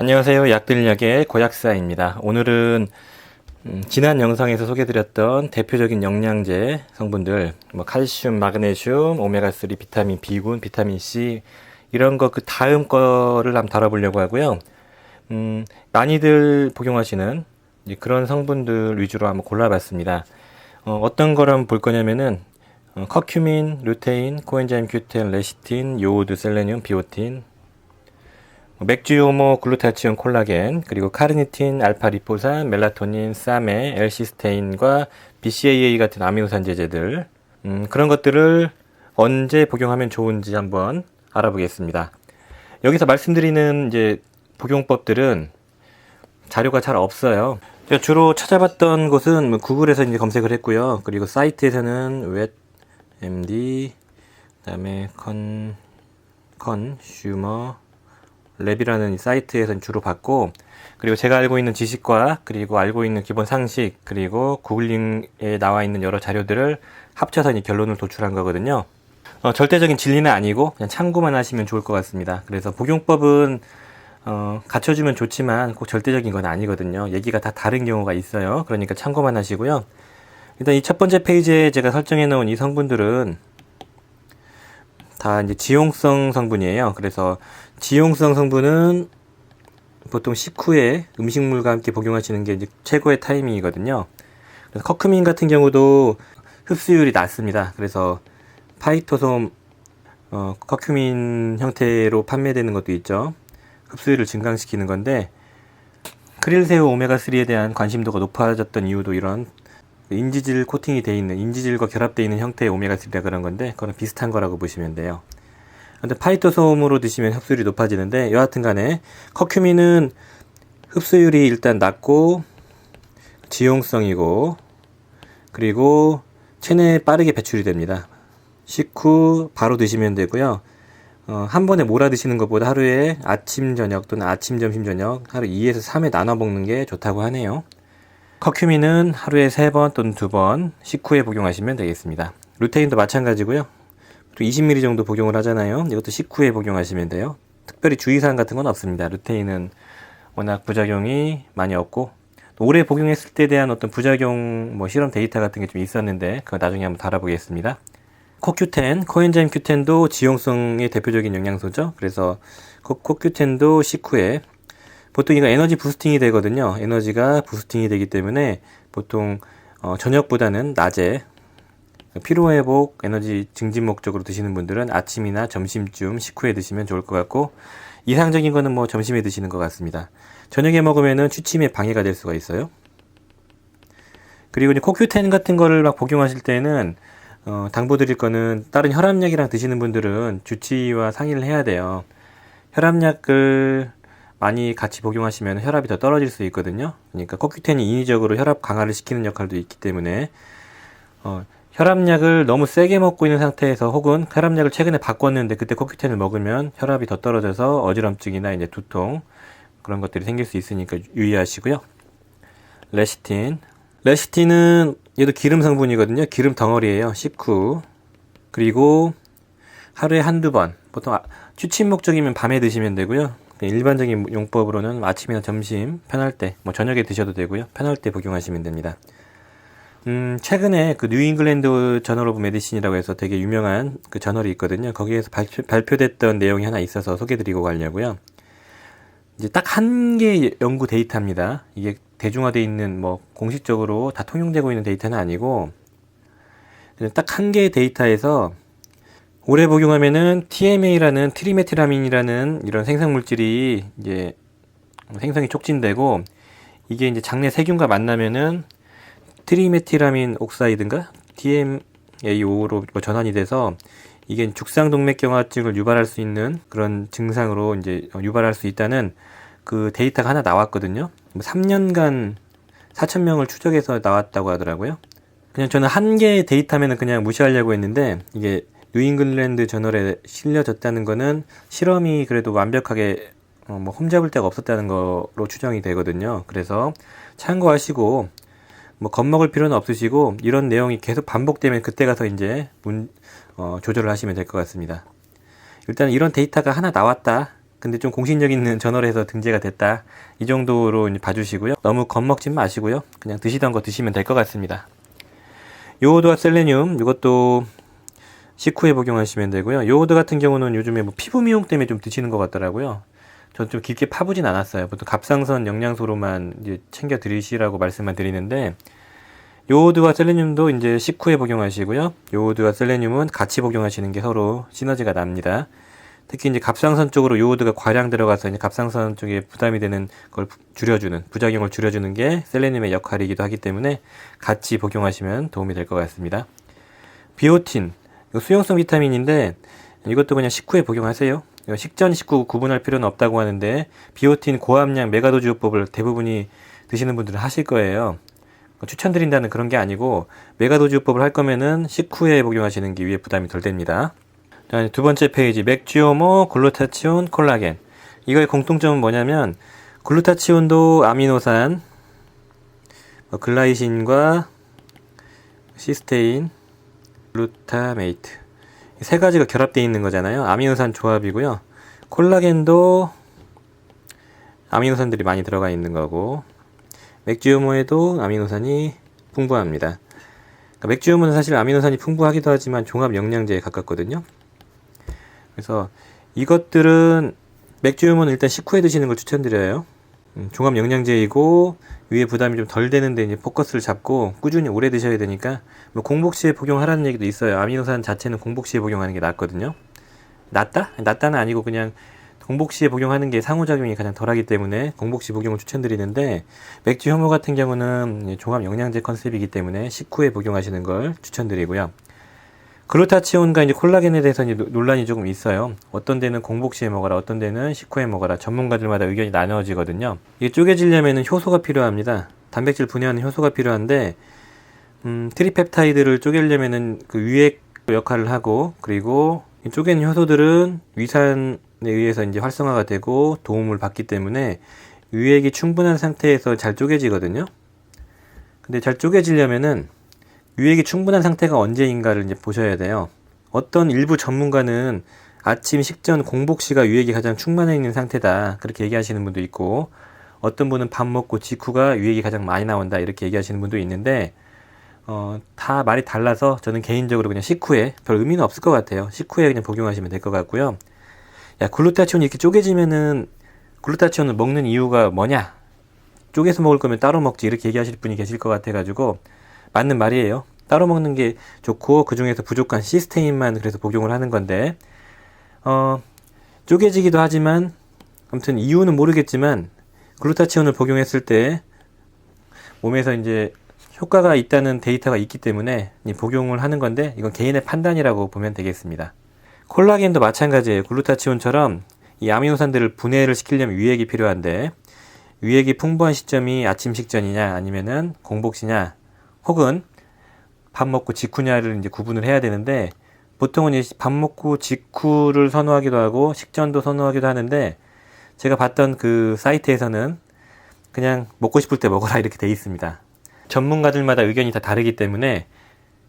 안녕하세요. 약들약의 고약사입니다. 오늘은 음, 지난 영상에서 소개드렸던 대표적인 영양제 성분들, 뭐 칼슘, 마그네슘, 오메가3, 비타민 B군, 비타민 C 이런 거 그 다음 거를 한번 다뤄보려고 하고요. 음, 많이들 복용하시는 그런 성분들 위주로 한번 골라봤습니다. 어, 떤 거를 한번 볼 거냐면은 어, 커큐민, 루테인, 코엔자임 큐텐, 레시틴, 요오드, 셀레늄, 비오틴, 맥주효모, 글루타치온, 콜라겐, 그리고 카르니틴, 알파리포산, 멜라토닌, 사메, 엘시스테인과 BCAA 같은 아미노산 제제들 음, 그런 것들을 언제 복용하면 좋은지 한번 알아보겠습니다. 여기서 말씀드리는 이제 복용법들은 자료가 잘 없어요. 제가 주로 찾아봤던 곳은 뭐 구글에서 이제 검색을 했고요. 그리고 사이트에서는 웹 MD 그다음에 컨 컨슈머 랩이라는 사이트에서 주로 봤고 그리고 제가 알고 있는 지식과 그리고 알고 있는 기본 상식 그리고 구글링에 나와 있는 여러 자료들을 합쳐서 이 결론을 도출한 거거든요. 어, 절대적인 진리는 아니고 그냥 참고만 하시면 좋을 것 같습니다. 그래서 복용법은 어, 갖춰주면 좋지만 꼭 절대적인 건 아니거든요. 얘기가 다 다른 경우가 있어요. 그러니까 참고만 하시고요. 일단 이 첫 번째 페이지에 제가 설정해 놓은 이 성분들은 다 이제 지용성 성분이에요. 그래서 지용성 성분은 보통 식후에 음식물과 함께 복용하시는 게 이제 최고의 타이밍이거든요. 그래서 커크민 같은 경우도 흡수율이 낮습니다. 그래서 파이토솜 어, 커큐민 형태로 판매되는 것도 있죠. 흡수율을 증강시키는 건데 크릴새우 오메가3에 대한 관심도가 높아졌던 이유도 이런 인지질 코팅이 돼 있는 인지질과 결합되어 있는 형태의 오메가3라 그런 건데 그거는 비슷한 거라고 보시면 돼요. 근데 파이토솜으로 드시면 흡수율이 높아지는데 여하튼 간에 커큐민은 흡수율이 일단 낮고 지용성이고 그리고 체내에 빠르게 배출이 됩니다. 식후 바로 드시면 되고요. 어, 한 번에 몰아 드시는 것보다 하루에 아침 저녁 또는 아침 점심 저녁 하루 2에서 3회 나눠 먹는 게 좋다고 하네요. 커큐민은 하루에 3번 또는 2번 식후에 복용하시면 되겠습니다. 루테인도 마찬가지고요. 20ml 정도 복용을 하잖아요. 이것도 식후에 복용하시면 돼요. 특별히 주의사항 같은 건 없습니다. 루테인은 워낙 부작용이 많이 없고 오래 복용했을 때 대한 어떤 부작용 뭐 실험 데이터 같은 게 좀 있었는데 그거 나중에 한번 달아보겠습니다. 코큐텐, 코엔자임 큐텐도 지용성의 대표적인 영양소죠. 그래서 코큐텐도 식후에 보통 이거 에너지 부스팅이 되거든요. 에너지가 부스팅이 되기 때문에 보통 어, 저녁보다는 낮에 피로 회복, 에너지 증진 목적으로 드시는 분들은 아침이나 점심쯤 식후에 드시면 좋을 것 같고 이상적인 거는 뭐 점심에 드시는 것 같습니다. 저녁에 먹으면은 취침에 방해가 될 수가 있어요. 그리고 이제 코큐텐 같은 거를 막 복용하실 때는 어, 당부드릴 거는 다른 혈압약이랑 드시는 분들은 주치의와 상의를 해야 돼요. 혈압약을 많이 같이 복용하시면 혈압이 더 떨어질 수 있거든요. 그러니까 코큐텐이 인위적으로 혈압 강화를 시키는 역할도 있기 때문에 어, 혈압약을 너무 세게 먹고 있는 상태에서 혹은 혈압약을 최근에 바꿨는데 그때 코큐텐을 먹으면 혈압이 더 떨어져서 어지럼증이나 이제 두통 그런 것들이 생길 수 있으니까 유의하시고요. 레시틴. 레시틴은 얘도 기름 성분이거든요. 기름 덩어리예요. 식후. 그리고 하루에 한두 번. 보통 아, 취침 목적이면 밤에 드시면 되고요. 일반적인 용법으로는 아침이나 점심 편할 때, 뭐 저녁에 드셔도 되고요. 편할 때 복용하시면 됩니다. 음, 최근에 그 뉴잉글랜드 저널 오브 메디신이라고 해서 되게 유명한 그 저널이 있거든요. 거기에서 발표, 발표됐던 내용이 하나 있어서 소개드리고 가려고요. 이제 딱 한 개의 연구 데이터입니다. 이게 대중화되어 있는 뭐 공식적으로 다 통용되고 있는 데이터는 아니고 딱 한 개의 데이터에서 오래 복용하면은 TMA라는 트리메티라민이라는 이런 생성 물질이 이제 생성이 촉진되고 이게 이제 장내 세균과 만나면은 트리메티라민 옥사이드인가 DMAO로 뭐 전환이 돼서 이게 죽상동맥경화증을 유발할 수 있는 그런 증상으로 이제 유발할 수 있다는 그 데이터가 하나 나왔거든요. 3년간 뭐 4천 명을 추적해서 나왔다고 하더라고요. 그냥 저는 한 개의 데이터면은 그냥 무시하려고 했는데 이게 뉴잉글랜드 저널에 실려졌다는 거는 실험이 그래도 완벽하게 어, 뭐 홈잡을 데가 없었다는 거로 추정이 되거든요. 그래서 참고하시고 뭐 겁먹을 필요는 없으시고 이런 내용이 계속 반복되면 그때 가서 이제 문, 어, 조절을 하시면 될 것 같습니다. 일단 이런 데이터가 하나 나왔다. 근데 좀 공신력 있는 저널에서 등재가 됐다. 이 정도로 봐주시고요. 너무 겁먹지 마시고요. 그냥 드시던 거 드시면 될 것 같습니다. 요오드와 셀레늄 이것도 식후에 복용하시면 되고요. 요오드 같은 경우는 요즘에 뭐 피부 미용 때문에 좀 드시는 것 같더라고요. 저는 좀 깊게 파보진 않았어요. 보통 갑상선 영양소로만 이제 챙겨 드시라고 말씀만 드리는데 요오드와 셀레늄도 이제 식후에 복용하시고요. 요오드와 셀레늄은 같이 복용하시는 게 서로 시너지가 납니다. 특히 이제 갑상선 쪽으로 요오드가 과량 들어가서 이제 갑상선 쪽에 부담이 되는 걸 부- 줄여주는 부작용을 줄여주는 게 셀레늄의 역할이기도 하기 때문에 같이 복용하시면 도움이 될 것 같습니다. 비오틴 수용성 비타민인데 이것도 그냥 식후에 복용하세요. 식전 식후 구분할 필요는 없다고 하는데 비오틴 고함량 메가도즈요법을 대부분이 드시는 분들은 하실 거예요. 추천드린다는 그런 게 아니고 메가도즈요법을 할 거면은 식후에 복용하시는 게 위에 부담이 덜 됩니다. 자, 두 번째 페이지 맥주오모 글루타치온 콜라겐 이거의 공통점은 뭐냐면 글루타치온도 아미노산 뭐 글라이신과 시스테인 글루타메이트. 이세 가지가 결합되어 있는 거잖아요. 아미노산 조합이고요. 콜라겐도 아미노산들이 많이 들어가 있는 거고 맥주오모에도 아미노산이 풍부합니다. 그러니까 맥주오모는 사실 아미노산이 풍부하기도 하지만 종합 영양제에 가깝거든요. 그래서 이것들은 맥주유몬은 일단 식후에 드시는 걸 추천드려요. 음, 종합 영양제이고 위에 부담이 좀 덜 되는데 이제 포커스를 잡고 꾸준히 오래 드셔야 되니까 뭐 공복 시에 복용하라는 얘기도 있어요. 아미노산 자체는 공복 시에 복용하는 게 낫거든요. 낫다? 낫다는 아니고 그냥 공복 시에 복용하는 게 상호작용이 가장 덜하기 때문에 공복 시 복용을 추천드리는데 맥주 효모 같은 경우는 종합 영양제 컨셉이기 때문에 식후에 복용하시는 걸 추천드리고요. 글루타치온과 이제 콜라겐에 대해서 이제 노- 논란이 조금 있어요. 어떤 데는 공복 시에 먹어라, 어떤 데는 식후에 먹어라. 전문가들마다 의견이 나눠지거든요. 이게 쪼개지려면 효소가 필요합니다. 단백질 분해하는 효소가 필요한데, 음, 트리펩타이드를 쪼개려면은 그 유액 역할을 하고, 그리고 이 쪼개는 효소들은 위산에 의해서 이제 활성화가 되고 도움을 받기 때문에 유액이 충분한 상태에서 잘 쪼개지거든요. 근데 잘 쪼개지려면은 유액이 충분한 상태가 언제인가를 이제 보셔야 돼요. 어떤 일부 전문가는 아침 식전 공복 시가 유액이 가장 충만해 있는 상태다. 그렇게 얘기하시는 분도 있고, 어떤 분은 밥 먹고 직후가 유액이 가장 많이 나온다. 이렇게 얘기하시는 분도 있는데, 어, 다 말이 달라서 저는 개인적으로 그냥 식후에 별 의미는 없을 것 같아요. 식후에 그냥 복용하시면 될 것 같고요. 야, 글루타치온이 이렇게 쪼개지면은, 글루타치온을 먹는 이유가 뭐냐? 쪼개서 먹을 거면 따로 먹지. 이렇게 얘기하실 분이 계실 것 같아가지고, 맞는 말이에요. 따로 먹는 게 좋고 그 중에서 부족한 시스테인만 그래서 복용을 하는 건데 어 쪼개지기도 하지만 아무튼 이유는 모르겠지만 글루타치온을 복용했을 때 몸에서 이제 효과가 있다는 데이터가 있기 때문에 이 복용을 하는 건데 이건 개인의 판단이라고 보면 되겠습니다. 콜라겐도 마찬가지예요. 글루타치온처럼 이 아미노산들을 분해를 시키려면 유액이 필요한데 유액이 풍부한 시점이 아침 식전이냐 아니면은 공복시냐 혹은 밥 먹고 직후냐를 이제 구분을 해야 되는데 보통은 이제 밥 먹고 직후를 선호하기도 하고 식전도 선호하기도 하는데 제가 봤던 그 사이트에서는 그냥 먹고 싶을 때 먹어라 이렇게 돼 있습니다. 전문가들마다 의견이 다 다르기 때문에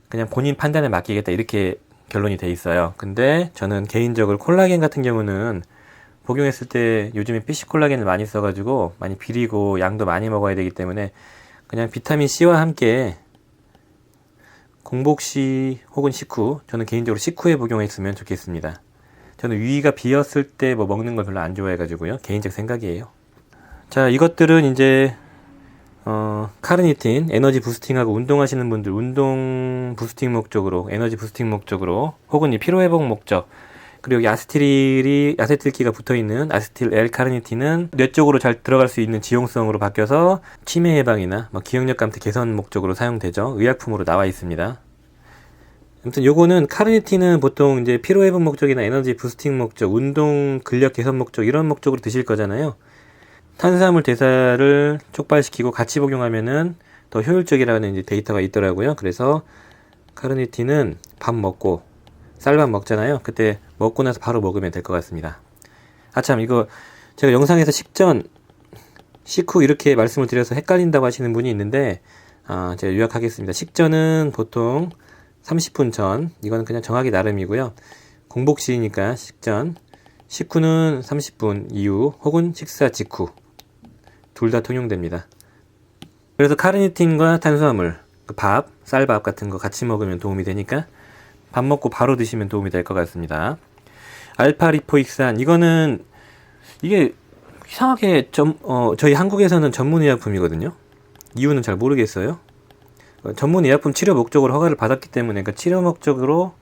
그냥 본인 판단에 맡기겠다 이렇게 결론이 돼 있어요. 근데 저는 개인적으로 콜라겐 같은 경우는 복용했을 때 요즘에 PC 콜라겐을 많이 써가지고 많이 비리고 양도 많이 먹어야 되기 때문에 그냥 비타민 C와 함께 공복 시 혹은 식후 저는 개인적으로 식후에 복용했으면 좋겠습니다. 저는 위가 비었을 때 뭐 먹는 걸 별로 안 좋아해가지고요. 개인적 생각이에요. 자, 이것들은 이제 어, 카르니틴, 에너지 부스팅하고 운동하시는 분들 운동 부스팅 목적으로, 에너지 부스팅 목적으로, 혹은 이 피로회복 목적, 그리고 여기 아세틸이, 아세틸기가 붙어 있는 아세틸 L 카르니틴은 뇌 쪽으로 잘 들어갈 수 있는 지용성으로 바뀌어서 치매 예방이나 뭐 기억력 감퇴 개선 목적으로 사용되죠. 의약품으로 나와 있습니다. 아무튼 요거는 카르니틴은 보통 이제 피로 회복 목적이나 에너지 부스팅 목적, 운동 근력 개선 목적 이런 목적으로 드실 거잖아요. 탄수화물 대사를 촉발시키고 같이 복용하면은 더 효율적이라는 이제 데이터가 있더라고요. 그래서 카르니틴은 밥 먹고 쌀밥 먹잖아요. 그때 먹고 나서 바로 먹으면 될 것 같습니다. 아참 이거 제가 영상에서 식전 식후 이렇게 말씀을 드려서 헷갈린다고 하시는 분이 있는데 아, 제가 요약하겠습니다. 식전은 보통 30분 전, 이거는 그냥 정하기 나름이고요. 공복 시니까 식전, 식후는 30분 이후 혹은 식사 직후 둘 다 통용됩니다. 그래서 카르니틴과 탄수화물, 그 밥, 쌀밥 같은 거 같이 먹으면 도움이 되니까 밥 먹고 바로 드시면 도움이 될 것 같습니다. 알파 리포익산 이거는 이게 이상하게 점, 어, 저희 한국에서는 전문 의약품이거든요. 이유는 잘 모르겠어요. 어, 전문 의약품 치료 목적으로 허가를 받았기 때문에 그러니까 치료 목적으로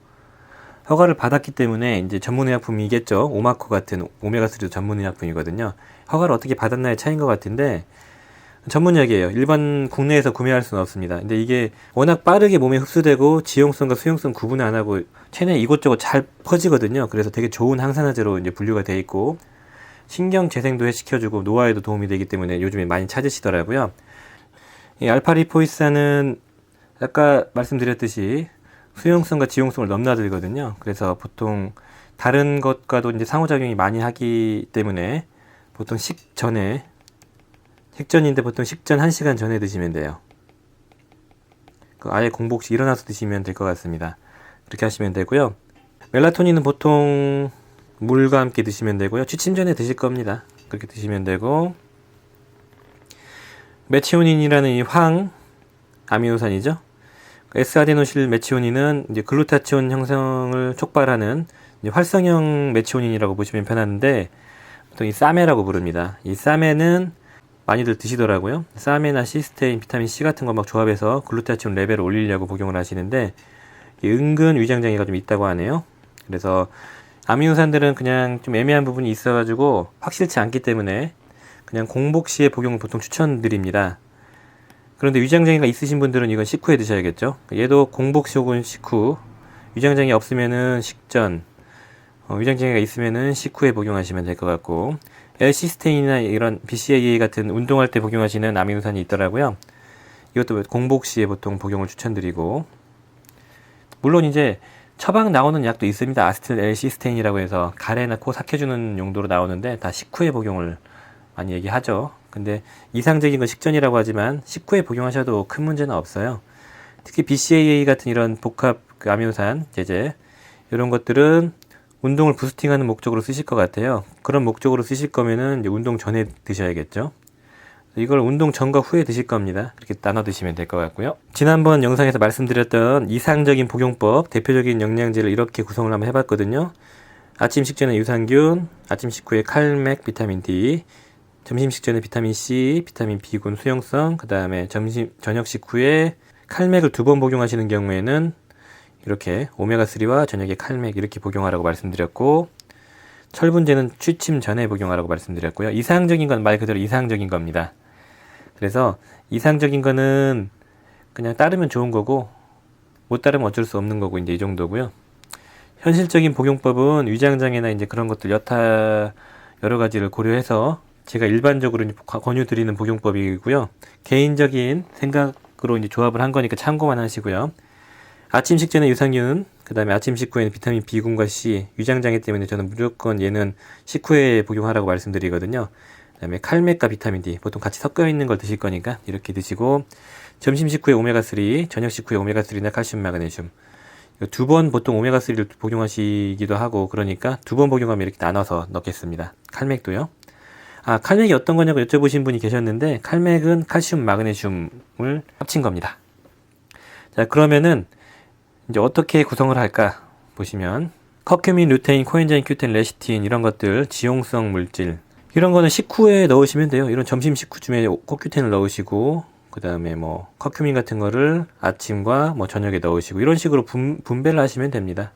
허가를 받았기 때문에 이제 전문 의약품이겠죠. 오마코 같은 오메가3도 전문 의약품이거든요. 허가를 어떻게 받았나의 차이인 것 같은데 전문약이에요. 일반 국내에서 구매할 수는 없습니다. 근데 이게 워낙 빠르게 몸에 흡수되고 지용성과 수용성 구분을 안 하고 체내 이곳저곳 잘 퍼지거든요. 그래서 되게 좋은 항산화제로 이제 분류가 돼 있고 신경 재생도 해시켜주고 노화에도 도움이 되기 때문에 요즘에 많이 찾으시더라고요. 이 알파리포이사는 아까 말씀드렸듯이 수용성과 지용성을 넘나들거든요. 그래서 보통 다른 것과도 이제 상호작용이 많이 하기 때문에 보통 식전에 식전인데 보통 식전 1시간 전에 드시면 돼요. 그 아예 공복 시 일어나서 드시면 될 것 같습니다. 그렇게 하시면 되고요. 멜라토닌은 보통 물과 함께 드시면 되고요. 취침 전에 드실 겁니다. 그렇게 드시면 되고 메치오닌이라는 이 황 아미노산이죠. S아데노실 메치오닌은 이제 글루타치온 형성을 촉발하는 활성형 메치오닌이라고 보시면 편한데 보통 이 사메라고 부릅니다. 이 사메는 많이들 드시더라고요. 사메나 시스테인, 비타민 C 같은 거 막 조합해서 글루타치온 레벨을 올리려고 복용을 하시는데 은근 위장장애가 좀 있다고 하네요. 그래서 아미노산들은 그냥 좀 애매한 부분이 있어가지고 확실치 않기 때문에 그냥 공복 시에 복용을 보통 추천드립니다. 그런데 위장장애가 있으신 분들은 이건 식후에 드셔야겠죠. 얘도 공복 시 혹은 식후, 위장장애 없으면은 식전, 어, 위장장애가 있으면은 식후에 복용하시면 될 것 같고, L시스테인이나 이런 BCAA 같은 운동할 때 복용하시는 아미노산이 있더라고요. 이것도 공복 시에 보통 복용을 추천드리고, 물론 이제 처방 나오는 약도 있습니다. 아스틸 L시스테인이라고 해서 가래나 코 삭혀주는 용도로 나오는데 다 식후에 복용을 많이 얘기하죠. 근데 이상적인 건 식전이라고 하지만 식후에 복용하셔도 큰 문제는 없어요. 특히 BCAA 같은 이런 복합 그 아미노산 제제 이런 것들은 운동을 부스팅하는 목적으로 쓰실 것 같아요. 그런 목적으로 쓰실 거면은 운동 전에 드셔야겠죠. 이걸 운동 전과 후에 드실 겁니다. 그렇게 나눠 드시면 될 것 같고요. 지난번 영상에서 말씀드렸던 이상적인 복용법, 대표적인 영양제를 이렇게 구성을 한번 해봤거든요. 아침 식전에 유산균, 아침 식후에 칼맥, 비타민 D, 점심 식전에 비타민 C, 비타민 B군 수용성, 그 다음에 점심 저녁 식후에 칼맥을 두 번 복용하시는 경우에는 이렇게 오메가3와 저녁에 칼맥 이렇게 복용하라고 말씀드렸고 철분제는 취침 전에 복용하라고 말씀드렸고요. 이상적인 건 말 그대로 이상적인 겁니다. 그래서 이상적인 거는 그냥 따르면 좋은 거고 못 따르면 어쩔 수 없는 거고 이제 이 정도고요. 현실적인 복용법은 위장장애나 이제 그런 것들 여타 여러 가지를 고려해서 제가 일반적으로 권유드리는 복용법이고요. 개인적인 생각으로 이제 조합을 한 거니까 참고만 하시고요. 아침 식전에 유산균, 그 다음에 아침 식후에는 비타민 B군과 C, 위장장애 때문에 저는 무조건 얘는 식후에 복용하라고 말씀드리거든요. 그 다음에 칼맥과 비타민 D, 보통 같이 섞여 있는 걸 드실 거니까 이렇게 드시고, 점심 식후에 오메가3, 저녁 식후에 오메가3나 칼슘, 마그네슘. 두 번 보통 오메가3를 복용하시기도 하고, 그러니까 두 번 복용하면 이렇게 나눠서 넣겠습니다. 칼맥도요. 아, 칼맥이 어떤 거냐고 여쭤보신 분이 계셨는데, 칼맥은 칼슘, 마그네슘을 합친 겁니다. 자, 그러면은, 이제 어떻게 구성을 할까 보시면, 커큐민, 루테인, 코엔자인, 큐텐, 레시틴, 이런 것들, 지용성 물질. 이런 거는 식후에 넣으시면 돼요. 이런 점심 식후쯤에 코큐텐을 넣으시고, 그 다음에 뭐, 커큐민 같은 거를 아침과 뭐 저녁에 넣으시고, 이런 식으로 분, 분배를 하시면 됩니다.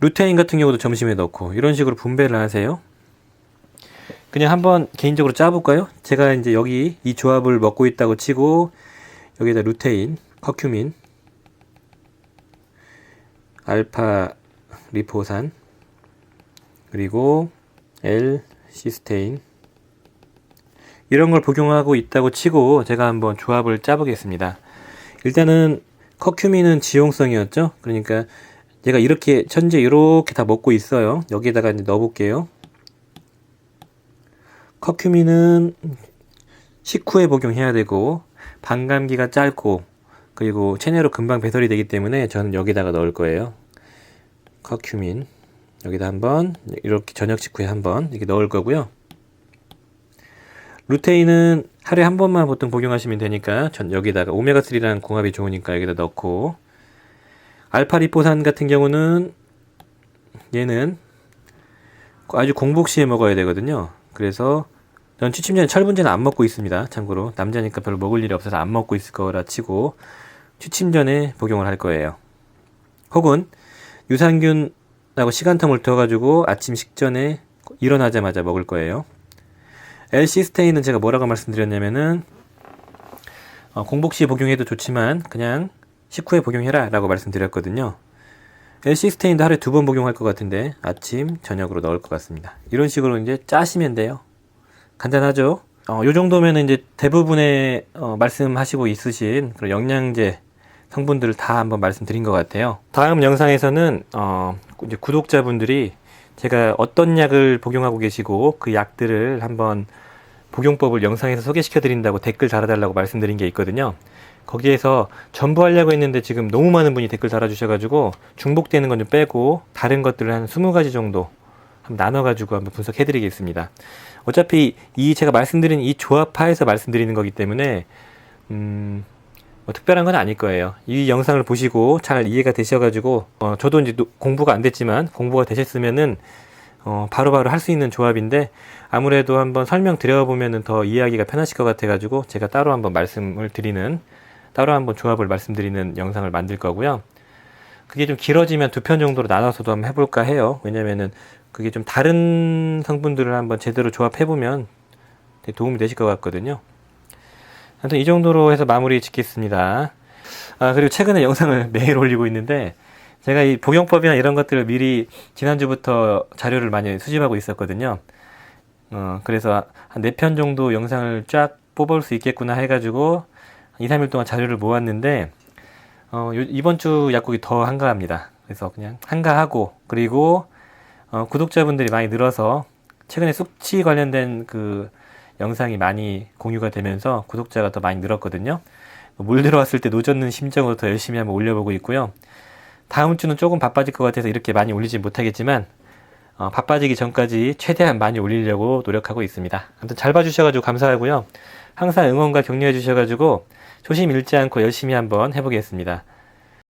루테인 같은 경우도 점심에 넣고, 이런 식으로 분배를 하세요. 그냥 한번 개인적으로 짜볼까요? 제가 이제 여기 이 조합을 먹고 있다고 치고 여기다 루테인, 커큐민, 알파 리포산 그리고 L 시스테인 이런 걸 복용하고 있다고 치고 제가 한번 조합을 짜보겠습니다. 일단은 커큐민은 지용성이었죠. 그러니까 제가 이렇게 현재 이렇게 다 먹고 있어요. 여기에다가 이제 넣어볼게요. 커큐민은 식후에 복용해야 되고 반감기가 짧고 그리고 체내로 금방 배설이 되기 때문에 저는 여기다가 넣을 거예요. 커큐민 여기다 한번 이렇게 저녁 직후에 한번 이렇게 넣을 거고요. 루테인은 하루에 한 번만 보통 복용하시면 되니까 전 여기다가 오메가3랑 궁합이 좋으니까 여기다 넣고 알파리포산 같은 경우는 얘는 아주 공복 시에 먹어야 되거든요. 그래서 전 취침 전에 철분제는 안 먹고 있습니다. 참고로 남자니까 별로 먹을 일이 없어서 안 먹고 있을 거라 치고 취침 전에 복용을 할 거예요. 혹은 유산균하고 시간텀을 두어가지고 아침 식전에 일어나자마자 먹을 거예요. L-시스테인은 제가 뭐라고 말씀드렸냐면은 어, 공복 시 복용해도 좋지만 그냥 식후에 복용해라 라고 말씀드렸거든요. L-시스테인도 하루에 두 번 복용할 것 같은데 아침, 저녁으로 넣을 것 같습니다. 이런 식으로 이제 짜시면 돼요. 간단하죠? 어, 요 정도면 이제 대부분의 어, 말씀하시고 있으신 그런 영양제 성분들을 다 한번 말씀드린 것 같아요. 다음 영상에서는 어, 이제 구독자분들이 제가 어떤 약을 복용하고 계시고 그 약들을 한번 복용법을 영상에서 소개시켜 드린다고 댓글 달아달라고 말씀드린 게 있거든요. 거기에서 전부 하려고 했는데 지금 너무 많은 분이 댓글 달아주셔가지고 중복되는 건 좀 빼고 다른 것들을 한 20가지 정도 나눠가지고 한번 분석해 드리겠습니다. 어차피 이 제가 말씀드린 이 조합하에서 말씀드리는 거기 때문에 음, 뭐 특별한 건 아닐 거예요. 이 영상을 보시고 잘 이해가 되셔가지고 어, 저도 이제 노- 공부가 안 됐지만 공부가 되셨으면은 어, 바로바로 할 수 있는 조합인데 아무래도 한번 설명 드려 보면은 더 이해하기가 편하실 것 같아가지고 제가 따로 한번 말씀을 드리는 따로 한번 조합을 말씀드리는 영상을 만들 거고요. 그게 좀 길어지면 두 편 정도로 나눠서도 한번 해볼까 해요. 왜냐면은 그게 좀 다른 성분들을 한번 제대로 조합해보면 도움이 되실 것 같거든요. 아무튼 이 정도로 해서 마무리 짓겠습니다. 아, 그리고 최근에 영상을 매일 올리고 있는데, 제가 이 복용법이나 이런 것들을 미리 지난주부터 자료를 많이 수집하고 있었거든요. 어, 그래서 한 네 편 정도 영상을 쫙 뽑을 수 있겠구나 해가지고, 2, 3일 동안 자료를 모았는데, 어, 요- 이번 주 약국이 더 한가합니다. 그래서 그냥 한가하고, 그리고, 어, 구독자분들이 많이 늘어서, 최근에 숙취 관련된 그 영상이 많이 공유가 되면서 구독자가 더 많이 늘었거든요. 물 들어왔을 때 노젓는 심정으로 더 열심히 한번 올려보고 있고요. 다음 주는 조금 바빠질 것 같아서 이렇게 많이 올리지 못하겠지만, 어, 바빠지기 전까지 최대한 많이 올리려고 노력하고 있습니다. 아무튼 잘 봐주셔가지고 감사하고요. 항상 응원과 격려해 주셔가지고 초심 잃지 않고 열심히 한번 해보겠습니다.